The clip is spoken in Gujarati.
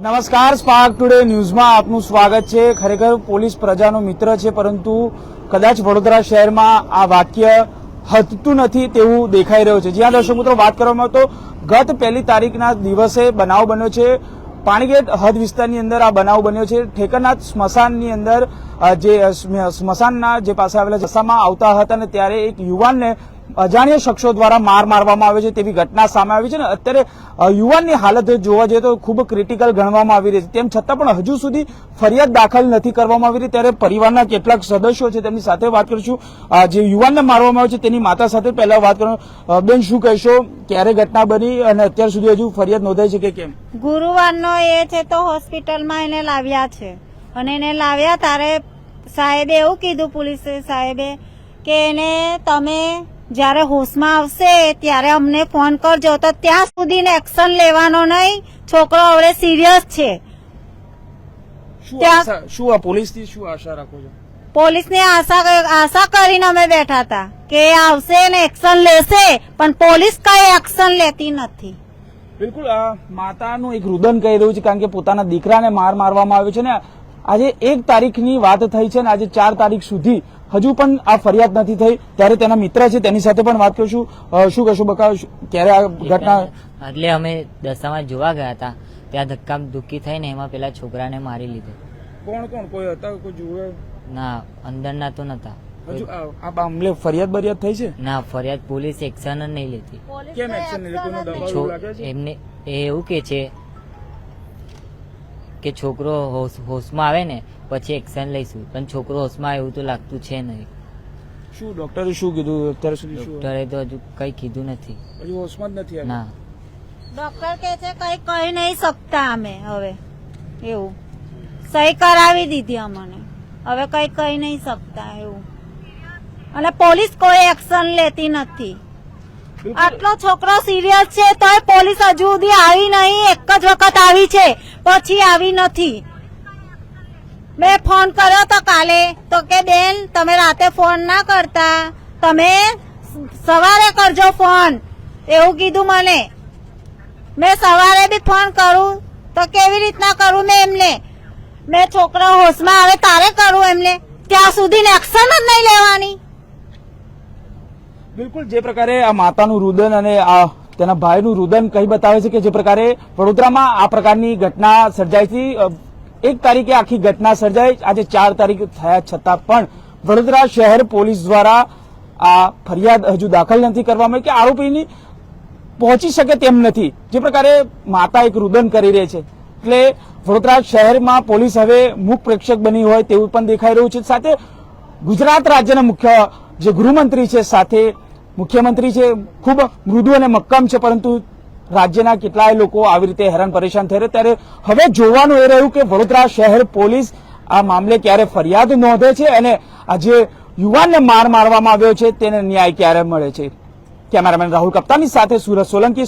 નમસ્કાર સ્પાર્ક ટુડે ન્યૂઝમાં આપનું સ્વાગત છે. ખરેખર પોલીસ પ્રજાનો મિત્ર છે, પરંતુ કદાચ વડોદરા શહેરમાં આ વાક્ય હતતું નથી તેવું દેખાઈ રહ્યું છે. જ્યાં દર્શક મિત્રો, વાત કરવામાં તો ગત પહેલી તારીખના દિવસે બનાવ બન્યો છે. પાણીગેટ હદ વિસ્તારની અંદર આ બનાવ બન્યો છે. ઠેકરનાથ સ્મશાનની અંદર જે સ્મશાનના જે પાસે આવેલા જસામાં આવતા હતા ને ત્યારે એક યુવાનને અજાણ્યા શખ્સો દ્વારા માર મારવામાં આવે છે તેવી ઘટના સામે આવી છે ને અત્યારે યુવાનની હાલત જોવા જઈએ તો ખૂબ ક્રિટિકલ ગણવામાં આવી રહી છે. તેમ છતાં પણ હજુ સુધી ફરિયાદ દાખલ નથી કરવામાં આવી રહી. ત્યારે પરિવારના કેટલાક સદસ્યો છે તેમની સાથે વાત કરીશું. જે યુવાનને મારવામાં આવે છે તેની માતા સાથે પહેલા વાત કરો. બેન, શું કહેશો? ક્યારે ઘટના બની અને અત્યાર સુધી હજુ ફરિયાદ નોંધાઈ છે કે કેમ? ગુરુવારનો એ છે તો હોસ્પિટલમાં એને લાવ્યા છે. અને એને લાવ્યા તારે સાહેબે એવું કીધું, પોલીસ સાહેબે કે એને તમે જ્યારે હોશમાં આવશે ત્યારે અમને ફોન કરજો. તો ત્યાં સુધી એક્શન લેવાનો નહીં. છોકરો હવે સિરિયસ છે. શું આ પોલીસથી શું આશા રાખો છો? પોલીસની આશા આશા કરીને અમે બેઠા હતા કે આવશે ને એક્શન લેશે પણ પોલીસ કઈ એક્શન લેતી નથી. બિલકુલ માતાનું એક રુદન કહી રહ્યું છે કારણ કે પોતાના દીકરાને માર મારવામાં આવ્યો છે ને આજે એક તારીખની વાત થઈ છે ને આજે ચાર તારીખ સુધી હજુ પણ આ ફરિયાદ નથી થઈ. ત્યારે તેના મિત્ર છે તેની સાથે પણ વાત કરશું. શું કહેશો બકા? ક્યારે આ ઘટના એટલે અમે દશામાં જોવા ગયા હતા. ત્યાં ધક્કા દુઃખી થઈને એમાં પેલા છોકરાને મારી લીધો. કોણ કોણ? કોઈ હતા? કોઈ જુએ? ના અંદરના તો નતા. હજુ આ મામલે ફરિયાદ બરિયાદ થઈ છે? ના ફરિયાદ પોલીસ એક્શન જ નહીં લેતી. કેમ એક્શન નહીં છે? એમને એ એવું કે છે કે છોકરો હોશ- હોશમાં આવે ને પછી એક્શન લઈશું. પણ છોકરો હોશમાં એવું તો લાગતું છે નહીં. શું ડોક્ટરે શું કીધું? અત્યાર સુધી શું? ડોક્ટરે તો હજુ કઈ કીધું નથી. હજુ હોશમાં જ નથી ના. ડોક્ટર કે છે કઈ કહી નહીં શકતા અમે હવે. એવું. સહી કરાવી દીધી અમને. હવે કઈ કહી નહીં શકતા એવું. અને પોલીસ કોઈ એક્શન લેતી નથી. આટલો છોકરો સિરિયસ છે તોય પોલીસ હજુ સુધી આવી નહીં. એક જ વખત આવી છે. પછી આવી નથી. મેં ફોન કર્યો તો કાલે. તો કે, બેન, તમે રાતે ફોન ના કરતા. તમે સવારે કરજો ફોન. એવું કીધું મને. મેં સવારે બી ફોન કરું. તો કેવી રીતના કરું મેં એમને? મેં છોકરા હોશમાં આવે, તારે કરું એમને? ત્યાં સુધી એક્શન જ નહીં લેવાની. બિલકુલ, જે પ્રકારે આ માતાનું રુદન અને આ તેના ભાઈનું રુદન કહી બતાવે છે કે જે પ્રકારે વડોદરામાં આ પ્રકારની ઘટના સર્જાઈ હતી? એક તારીખે આખી ઘટના સર્જાઈ. આજે ચાર તારીખ થયા છતાં પણ વડોદરા શહેર પોલીસ દ્વારા આ ફરિયાદ હજુ દાખલ નથી કરવામાં કે આરોપીની પહોંચી શકે તેમ નથી. જે પ્રકારે માતા એક રુદન કરી રહી છે. એટલે વડોદરા શહેરમાં પોલીસ હવે મુખ પ્રેક્ષક બની હોય તેવું પણ દેખાઈ રહ્યું છે. સાથે ગુજરાત રાજ્યના મુખ્ય જે ગૃહમંત્રી છે સાથે મુખ્યમંત્રી છે, ખૂબ મૃદુ અને મક્કમ છે, પરંતુ રાજ્યના કેટલાય લોકો આવી રીતે હેરાન પરેશાન થઈ રહ્યા ત્યારે હવે જોવાનું એ રહ્યું કે વડોદરા શહેર પોલીસ આ મામલે ક્યારે ફરિયાદ નોંધે છે અને આ જે યુવાનને માર મારવામાં આવ્યો છે, તેને ન્યાય ક્યારે મળે છે? કેમેરામેન રાહુલ કપ્તાની સાથે સુરત સોલંકી